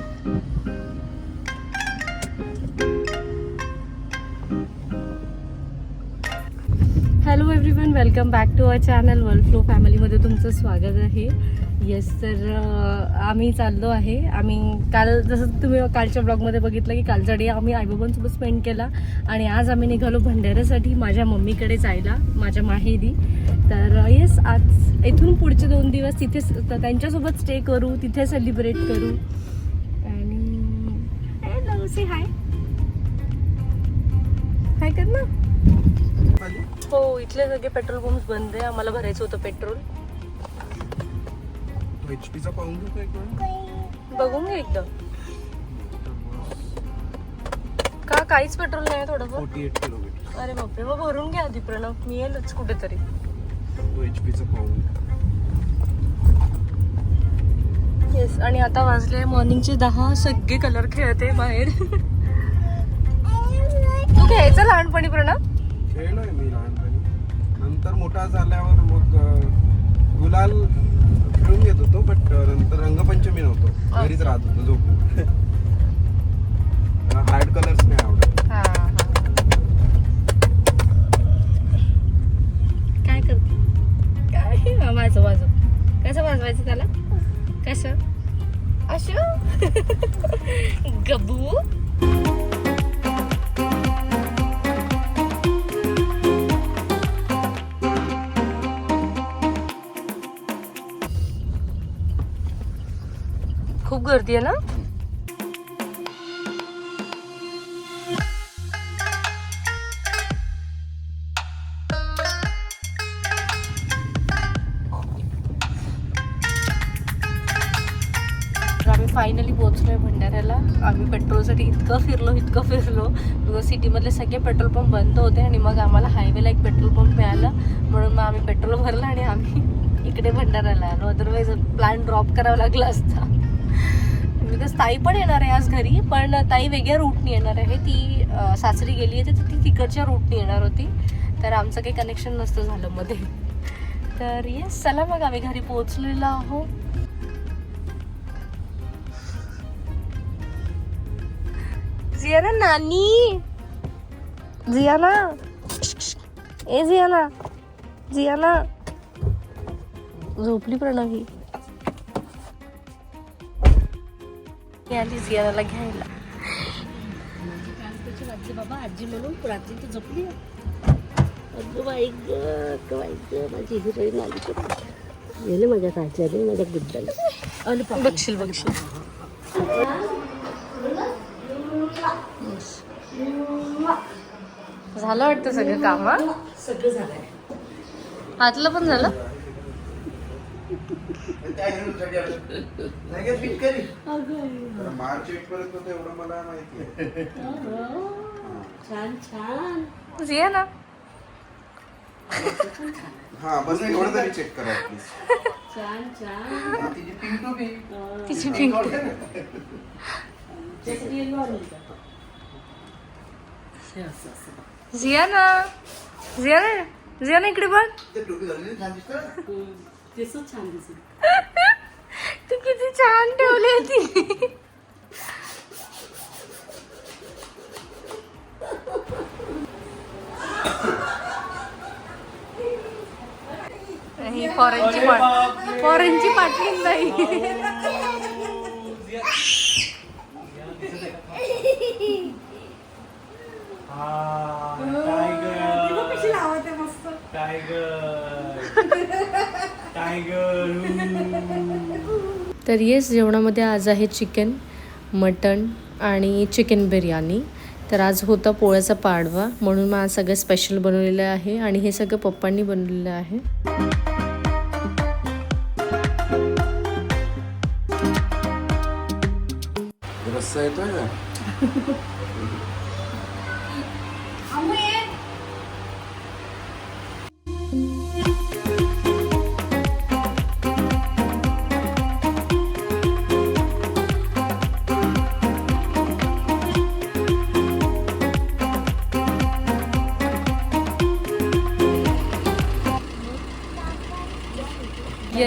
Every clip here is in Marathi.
चल hello everyone welcome back to our channel World Flow फॅमिलीमध्ये तुमचं स्वागत आहे. येस तर आम्ही चाललो आहे. आम्ही काल जसं तुम्ही कालच्या ब्लॉगमध्ये बघितलं की कालचा डे आम्ही आईबाबांसोबत स्पेंड केला आणि आज आम्ही निघालो भंडाऱ्यासाठी माझ्या मम्मीकडे जायला माझ्या माहेरी. तर येस आज इथून पुढचे दोन दिवस तिथेच त्यांच्यासोबत स्टे करू तिथे सेलिब्रेट करू. सी हाय हाय कर ना हो इथले सगळे पेट्रोल पंप बंद आहे. आम्हाला भरायचं होतं पेट्रोल एच पीचा पाहून घेतो एक वेळ? बघून घे एकदा. का काहीच पेट्रोल नाही थोडंफार? फोर्टी एट किलोमीटर अरे बापरे मग भरून घ्या आधी प्रणव. मी येईलच कुठेतरी. तो एच पीचा पाहून. येस आणि आता वाजले मॉर्निंगचे दहा सगळे कलर खेळते बाहेर. तू घ्यायचं लहानपणी प्रणव? खेळलोय मी लहानपणी. नंतर मोठा झाल्यावर मग गुलाल खेळून घेत होतो बट नंतर रंगपंचमी नव्हतो. घरीच राहत होतो झोपून. हार्ड कलर्स नाही आवडत. काय करते? काय माझं वाजव. कसं वाजवायचं त्याला? कसं? असं गबू खूप गर्दी आहे ना इतकं फिरलो इतकं फिरलो. सिटीमधले सगळे पेट्रोल पंप बंद होते आणि मग आम्हाला हायवेला एक पेट्रोल पंप मिळाला. म्हणून मग आम्ही पेट्रोल भरलं आणि आम्ही इकडे भंडाराला आलो. अदरवाईज प्लॅन ड्रॉप करावा लागला असता. बिकॉज ताई पण येणार आहे आज घरी पण ताई वेगळ्या रूटनी येणार आहे. ती सासरी गेली होती तर ती तिकडच्या रूटनी येणार होती. तर आमचं काही कनेक्शन नसतं झालं मध्ये. तर येस चला मग आम्ही घरी पोहोचलेलो आहोत. जियाना नानी जियाना ए जियाना जियाना झोपली प्रणवी आली जियानाला घ्यायला आजी बाबा आजी म्हणून रात्री तर झोपली अगं बाई ग अगं माझी हिरोईन आली गेले माझ्या काचाने माझ्या गुड्डाला बघशील बघशील. झालं वाटतं सगळं काम सगळं झालंय. आतलं पण झालं? मार्च एट पर्यंत तर एवढं मला माहिती आहे. छान छान. जिया ना. हा बस एवढं तरी चेक करा प्लीज छान छान. तिची पिंटू बी. तिची पिंक जिया ना जिया ना जिया ना इकडे बघ तू किती छान ठेवली ती ही फॉरेनची पाट फॉरेनची पाटली नाही तर येस जेवणामध्ये आज आहे चिकन मटण आणि चिकन बिर्याणी. तर आज होता पोळ्याचा पाडवा म्हणून मग आज सगळं स्पेशल बनवलेलं आहे आणि हे सगळं पप्पांनी बनवलेलं आहे. रस्सा येतोय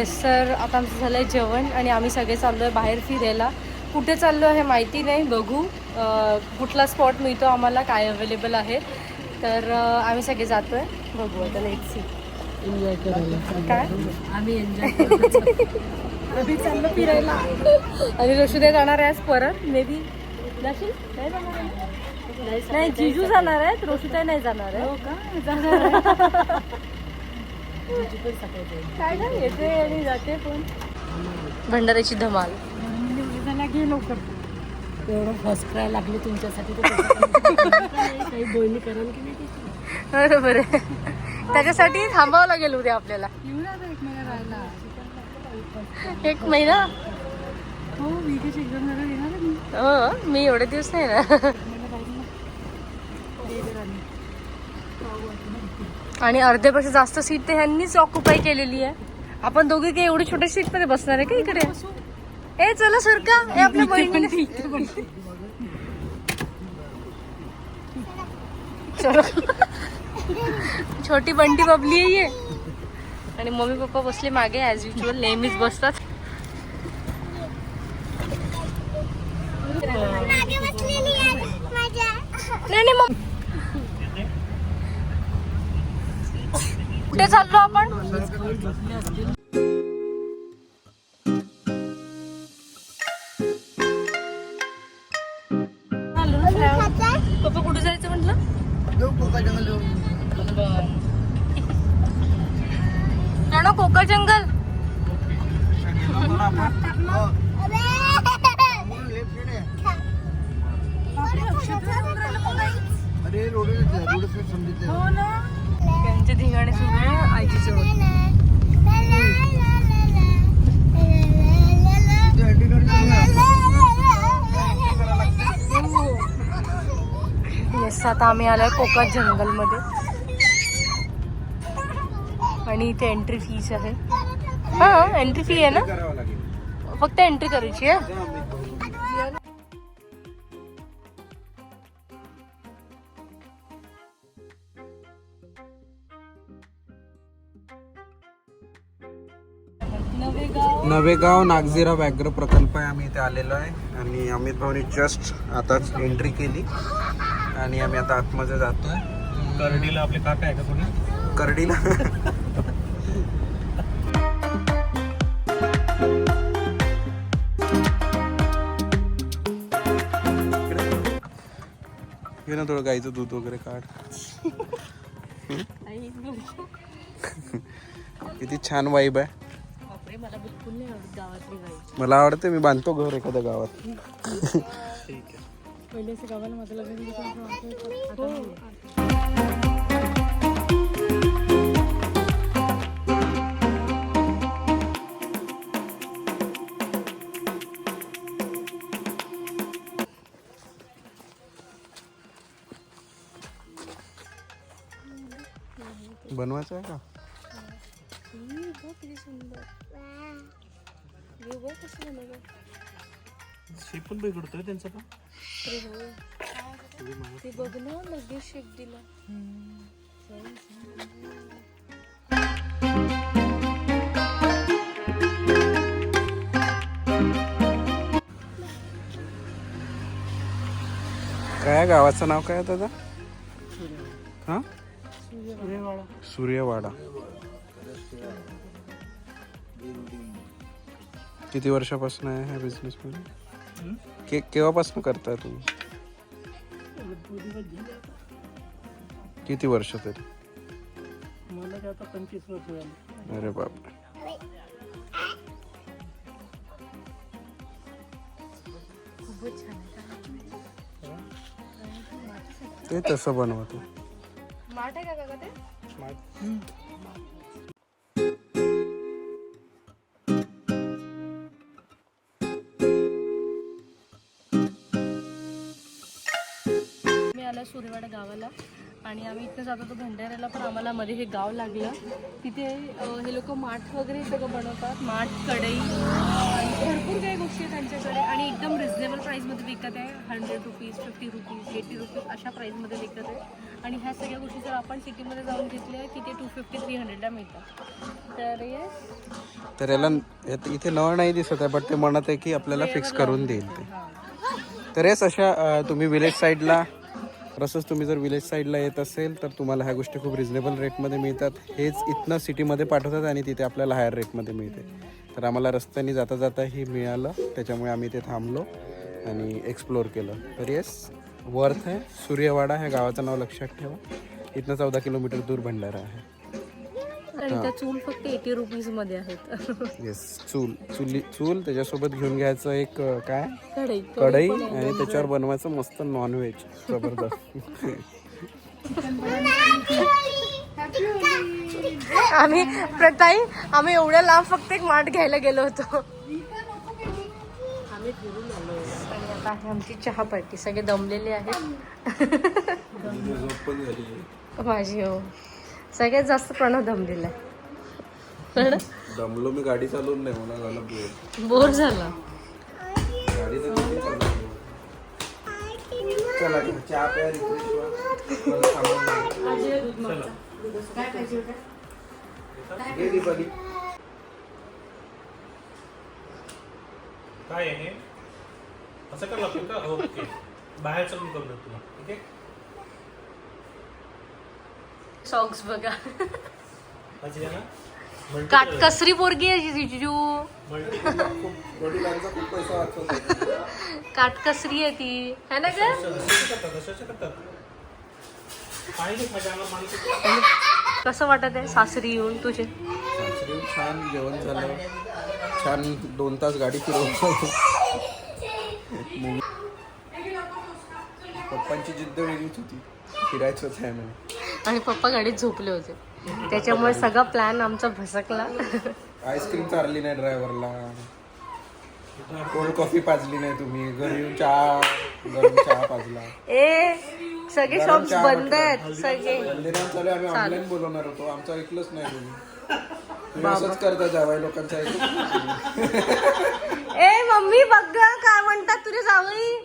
येस सर आता आमचं झालं आहे जेवण आणि आम्ही सगळे चाललो आहे बाहेर फिरायला. कुठे चाललो आहे माहिती नाही बघू. कुठला स्पॉट मिळतो आम्हाला काय अवेलेबल आहे. तर आम्ही सगळे जातोय. बघू आता लेट सी एन्जॉय करायला. काय? आम्ही एन्जॉय आम्ही चाललो फिरायला. आणि ऋषुदे जाणार आहे आज परत मे बी जाशील? नाही जाणार आहे? नाही जिजू जाणार आहेत ऋषुताई नाही जाणार आहे हो का? जाणार जिजू पण सकाळी जाईल. काय येते आणि जाते पण. भंडाऱ्याची धमाल. घे लवकर. एवढं फर्स्ट क्राय लागले तुमच्यासाठी काही बोलणी कराल की नाही? बरोबर आहे. त्याच्यासाठी थांबावं लागेल उद्या आपल्याला. येऊन आता एक महिना राहिला एक महिना? हो एक्झाम झालं येणार हो मी एवढे दिवस नाही ना आणि अर्ध्यापेक्षा जास्त सीट तर ह्यांनीच ऑक्युपाय केलेली आहे. आपण दोघे काही एवढी छोट्या सीटमध्ये बसणार आहे का इकडे? ए चला सर का ए आपल्या बहिणीने. चलो. छोटी बंटी बबली आहे ये. आणि मम्मी पप्पा बसले मागे ऍज युजल नेहमीच बसतात. नाही नाही मग कुठे चाललो आपण? येस आता आम्ही आलो आहे कोकण जंगलमध्ये. आणि इथे एंट्री फीस आहे. हा एंट्री फी आहे ना? फक्त एंट्री करायची आहे. नवेगाव नागझिरा व्याघ्र प्रकल्प आहे. आम्ही इथे आलेलो आहे. आणि अमित भाऊनी जस्ट आताच एंट्री केली. आणि आम्ही आता आतमध्ये जातोय. करडीला आपले काका आहे का कोणी? करडीला. घे ना थोडं गाईचं दूध वगैरे काढ. किती छान वाईब आहे. मला आवडते मी बांधतो घर एखाद्या गावात. पहिले असं गावाला माझं लग्न नाही. बनवायचं आहे का? शेप पण बिघडतोय त्यांचा पण. ते बघ ना लगेच शेक दिला. काय आहे गावाचं नाव काय आहे दादा? हा? सूर्यवाडा. सूर्यवाडा. किती वर्षापासून आहे ह्या बिझनेस मध्ये? के केव्हापासून करताय तुम्ही? किती वर्ष तरी? मला काय आता पंचवीस वर्ष झाली. अरे बाप खूपच छान ते तसं बनवतो. माठ आहे का काका ते? आला सूर्यवाडा गावाला. आणि आम्ही इथनं जात होतो भंडाऱ्याला पण आम्हाला मध्ये हे गाव लागलं. तिथे हे लोक माठ वगैरे सगळं बनवतात. माठ कढई आणि भरपूर काही गोष्टी आहेत त्यांच्याकडे आणि एकदम रिझनेबल प्राईसमध्ये विकत आहे. Hundred rupees fifty rupees eighty rupees अशा प्राईसमध्ये विकत आहे. आणि ह्या सगळ्या गोष्टी जर आपण सिटीमध्ये जाऊन घेतल्या तिथे टू फिफ्टी थ्री हंड्रेडला मिळतात. तर येस तर याला इथे नळ नाही दिसत आहे बट ते म्हणत आहे की आपल्याला फिक्स करून देईल ते. तर हेच अशा तुम्ही विलेज साईडला तसंच तुम्ही जर विलेज साईडला येत असेल तर तुम्हाला ह्या गोष्टी खूप रिजनेबल रेटमध्ये मिळतात. हेच इथनं सिटीमध्ये पाठवतात आणि तिथे आपल्याला हायर रेटमध्ये मिळते. तर आम्हाला रस्त्याने जाता जाता ही मिळालं. त्याच्यामुळे आम्ही ते थांबलो आणि एक्सप्लोअर केलं. तर येस वर्थ आहे. सूर्यवाडा ह्या गावाचं नाव लक्षात ठेवा. इथनं चौदा किलोमीटर दूर भंडारा आहे. आणि त्या चूल फक्त एटी रुपीजमध्ये आहेत. येस चूल चुली चूल त्याच्यासोबत घेऊन घ्यायचं एक काय? कढई. कढई आणि त्याच्यावर बनवायचं मस्त नॉनव्हेज जबरदस्त. आम्ही प्रताई आम्ही एवढ्या लांब फक्त एक माठ घ्यायला गेलो होतो. आम्ही फिरून आलो. आणि आता आहे आमची चहा पार्टी. सगळे दमलेले आहेत. माझी हो. सगळ्यात जास्त प्रणव दमलेला आहे दमलो मी गाडी चालवून नाही मला झालं बोर बोर झाला गाडी तर किती चालवली. चला चहा प्या refresh व्हा. परत थांबून जा. काय पाहिजे होतं घे दीपाली. काय आहे हे? असं कर लागतो का ओके बाहेरचं पण करू तुला सॉक्स बघा. काटकसरी पोरगी आहे जिजू? मल्टी वडिलांचा खूप पैसा वाचवतो काटकसरी आहे ती? है ना ग? कसं वाटत आहे सासरी येऊन तुझे? सासरी छान जेवण झालं. छान दोन तास गाडी Movie. पप्पांची जिद्द वेगळीच होती. फिरायचंच आहे म्हणे. आणि पप्पा गाडीत झोपले होते. त्याच्यामुळे सगळा प्लॅन आमचा भसकला. आईस्क्रीम चारली नाही ड्रायव्हरला. कोल्ड कॉफी पाजली नाही तुम्ही. घरी येऊन चहा गरम चहा पाजला. ए सगळे गरम शॉप्स चहा बंद. आहेत सगळे. हल्दीराम चालू आम्ही ऑनलाईन बोलवणार होतो. आमचं ऐकलंच नाही तुम्ही. तुम्ही असंच करता जावाय लोकांचं ऐकून. ए मम्मी बघ गं, काय म्हणतात तुझे जावई.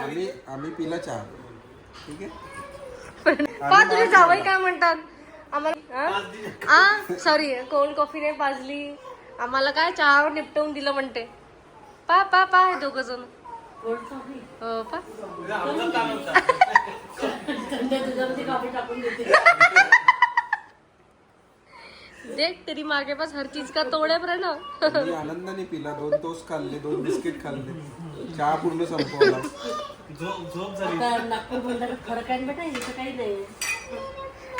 आम्ही आम्ही पिला चहा. ठीक आहे? पा तुझे जावई काय म्हणतात? आम्हाला आ सॉरी कोल्ड कॉफी नाही पाजली? आम्हाला काय चहावर निपटवून दिलं म्हणते. पा पा पा हे दोघ जण. कोल्ड कॉफी हो पा थंड दुधामध्ये कॉफी टाकून देते देख तेरी मागे पास हर चीज का तोड है प्रणव। मी आनंदाने पिला दोन टोस्ट खाल्ले दोन बिस्किट खाल्ले. चहा पूर्ण संपवला. झोप झोप झाली. आता नागपूर भंडारा ना बेटा इथं काही नाही.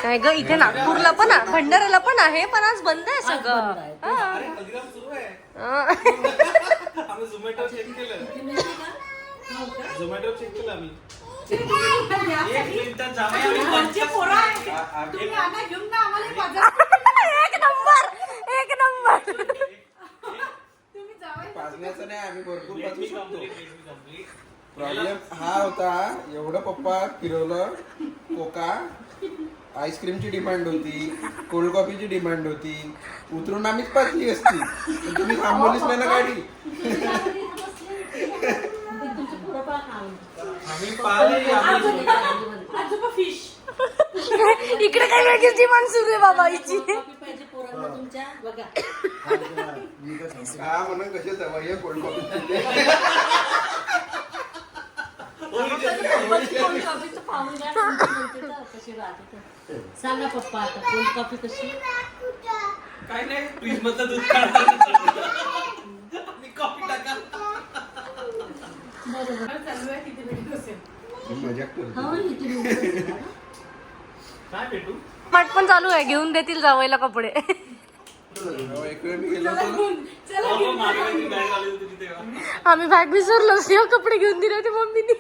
काय ग इथे नागपूरला पण आहे, भंडाऱ्याला पण आहे पण आज बंद आहे सगळं. बंद आहे. हल्दीराम सुरू आहे. हा. आम्ही झोमॅटो चेक केलं. झोमॅटो चेक केलं आम्ही. एक मिनिटात जाऊया आम्ही एक पाजण्याचं नाही आम्ही भरपूर me शकतो. प्रॉब्लेम हा होता एवढं पप्पा फिरवलं कोका आईस्क्रीमची डिमांड होती कोल्ड कॉफीची डिमांड होती उतरून आम्हीच पाजली असती. पण तुम्ही थांबवलीच नाही ना गाडी. आम्ही पाहिले आम्ही फिश इकडे काय वेगळीच डिमांड सुरू आहे बाबा हिची पाहिजे पोरांना तुमच्या बघा म्हणून कसे जवळ कोल्ड. सांगा पप्पा आता कोल्ड कॉफी कशी काय नाही फ्रीज मधलं दूध काढा आणि कॉफी टाका मजाक करतो हो इथे लिहून काय भेटू? पण चालू आहे घेऊन देतील जावयला कपडे. आम्ही बॅग विसरलो सेव कपडे घेऊन दिले होते मम्मीनी.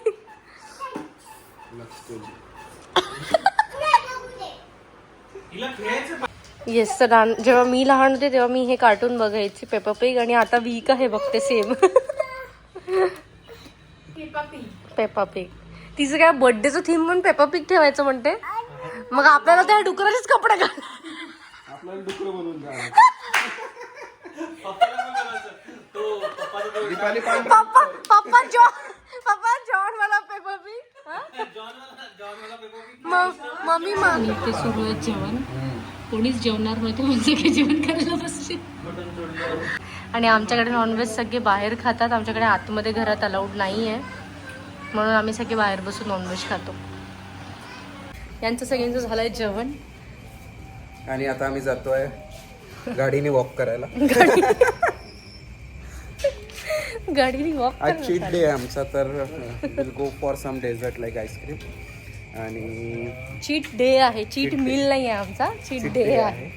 येस तर जेव्हा मी लहान होते तेव्हा मी हे कार्टून बघायची पेपा पिग आणि आता वीक आहे बघते सेम पेपा पिग तिचं काय बर्थडेचं थीम म्हणून पेपर पिक ठेवायचं म्हणते? मग आपल्याला त्या डुकराचेच कपडे घाल. आपल्याला डुकर बनवून पप्पा पप्पा जॉन पप्पा जॉन मला पेपर मम्मी मम्मी ते सुरू आहे जेवण. कोणीच जेवणार नव्हते म्हणजे जेवण करायला बसले. आणि आमच्याकडे नॉनव्हेज सगळे बाहेर खातात. आमच्याकडे आतमध्ये घरात अलाउड नाही आहे म्हणून आम्ही सगळे बाहेर बसून नॉनव्हेज खातो. यांचं सगळ्यांचं झालंय जेवण. आणि आता आम्ही जातोय गाडीने वॉक करायला. गाडीने वॉक आज चीट डे आहे आमचा तर will go for some dessert like ice cream आणि चीट डे आहे. चीट मिल नाही आहे आमचा. चीट डे आहे.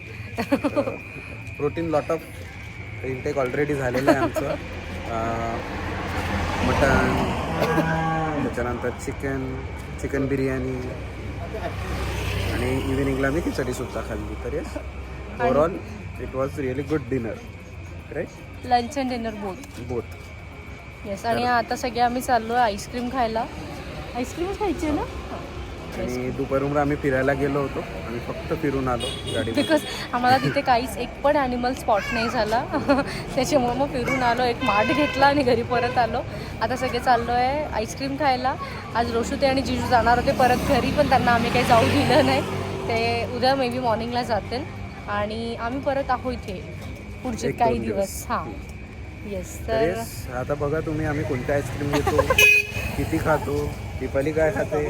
Protein lot of intake already झालेलं आहे आमचं. मटन त्याच्यानंतर चिकन चिकन बिर्याणी आणि इव्हिनिंगला मी खिचडी सुद्धा खाल्ली तर yes overall it was really good dinner right lunch and dinner both both yes आणि आता सगळे आम्ही चाललो आईस्क्रीम खायला. आईस्क्रीमच खायची आहे ना? आणि दुपारून आम्ही फिरायला गेलो होतो. आणि फक्त फिरून आलो गाडी बिकॉज आम्हाला तिथे काहीच एक पण ॲनिमल स्पॉट नाही झाला. त्याच्यामुळे मग फिरून आलो एक माठ घेतला आणि घरी परत आलो. आता सगळे चाललो आहे आईस्क्रीम खायला. आज रोशुते आणि जिजू जाणार होते परत घरी पण त्यांना आम्ही काही जाऊ दिलं नाही. ते उद्या मे बी मॉर्निंगला जातील. आणि आम्ही परत आहो इथे. पुढचे काही दिवस. हां. येस तर आता बघा तुम्ही आम्ही कोणत्या आईस्क्रीम घेतो किती खातो दीपाली काय खाते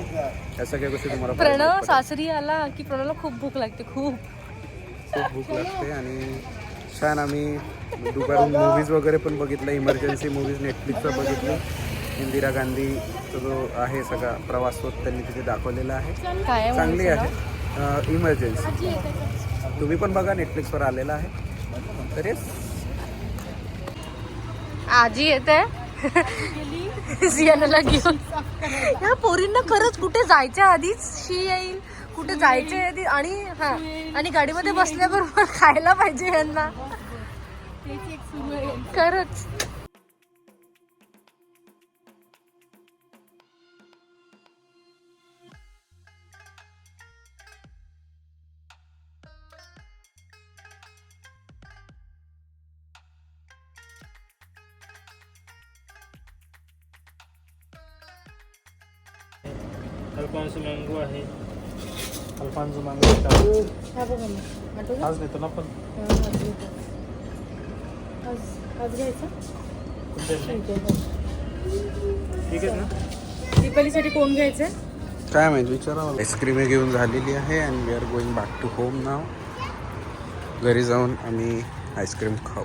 या सगळ्या गोष्टी तुम्हाला प्रणव. सासरी आला की प्रणवला खूप भूक लागते खूप. खूप भूक लागते आणि छान आम्ही दुपारून मूवीज वगैरे पण बघितलं इमर्जन्सी मूवीज नेटफ्लिक्सवर बघितली. इंदिरा गांधीचा जो आहे सगळा प्रवास तो त्यांनी तिथे दाखवलेला आहे. चांगली म्हणून आहे. इमर्जन्सी तुम्ही पण बघा नेटफ्लिक्सवर आलेला आहे. तर आजी येते. सियानाला घेऊन. या पोरींना खरंच कुठे जायच्या आधीच शी येईल. कुठे जायच्या आधी आणि हा आणि गाडीमध्ये बसल्याबरोबर खायला पाहिजे यांना. खरंच अल्फान्सो मँगो आहे अल्फान्सो मँगो आज देतो ना पण ठीक आहे ना? दीपालीसाठी कोण घ्यायचं? काय माहिती विचारा आईस्क्रीम घेऊन झालेली आहे and we are going back to home नाव घरी जाऊन आम्ही आईस्क्रीम खाऊ.